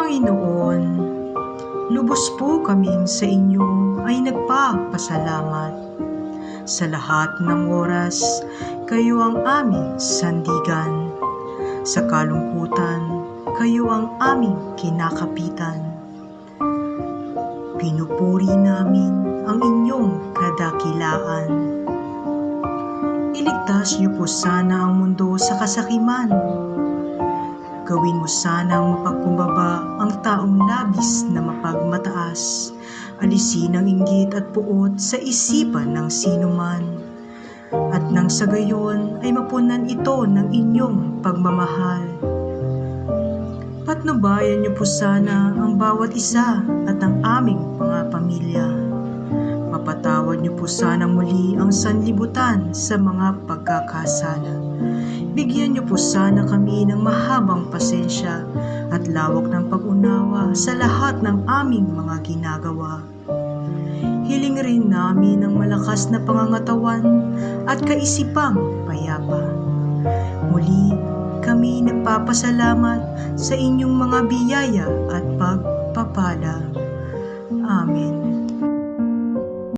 Panginoon, lubos po kaming sa inyo ay nagpapasalamat. Sa lahat ng oras, kayo ang aming sandigan. Sa kalungkutan, kayo ang aming kinakapitan. Pinupuri namin ang inyong kadakilaan. Iligtas niyo po sana ang mundo sa kasakiman. Gawin mo sanang mapagkumbaba ang taong labis na mapagmataas. Alisin ang inggit at puot sa isipan ng sinuman. At nang sa gayon ay mapunan ito ng inyong pagmamahal. Patnubayan niyo po sana ang bawat isa at ang aming mga pamilya. Mapatawad niyo po sana muli ang sanlibutan sa mga pagkakasala. Bigyan niyo po sana kami ng mahabang pasensya at lawak ng pag-unawa sa lahat ng aming mga ginagawa. Hiling rin namin ng malakas na pangangatawan at kaisipang payapa. Muli, kami nagpapasalamat sa inyong mga biyaya at pagpapala.